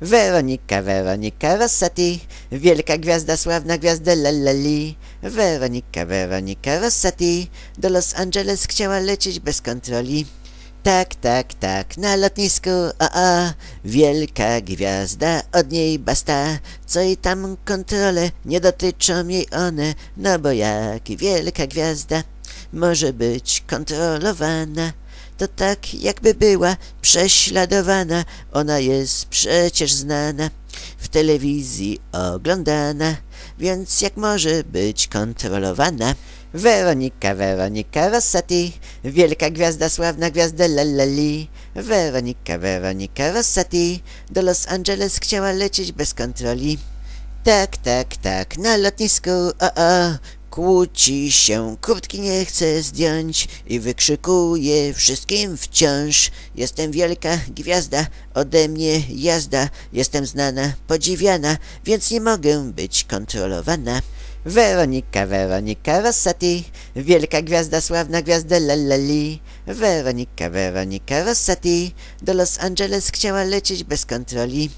Weronika, Weronika Rossetti, wielka gwiazda, sławna gwiazda lalali. Weronika, Weronika Rossetti, do Los Angeles chciała lecieć bez kontroli. Tak, tak, tak, na lotnisku, o, o, wielka gwiazda, od niej basta, co i tam kontrole, nie dotyczą jej one, no bo jak wielka gwiazda może być kontrolowana, to tak jakby była prześladowana, ona jest przecież znana, w telewizji oglądana, więc jak może być kontrolowana? Weronika, Weronika Rossetti, wielka gwiazda, sławna gwiazda lalali. Weronika, Weronika Rossetti, do Los Angeles chciała lecieć bez kontroli. Tak, tak, tak, na lotnisku, o, o, kłóci się, kurtki nie chce zdjąć i wykrzykuje wszystkim wciąż. Jestem wielka gwiazda, ode mnie jazda, jestem znana, podziwiana, więc nie mogę być kontrolowana. Weronika, Weronika Rossetti, wielka gwiazda, sławna gwiazda lalali. Weronika, Weronika Rossetti, do Los Angeles chciała lecieć bez kontroli.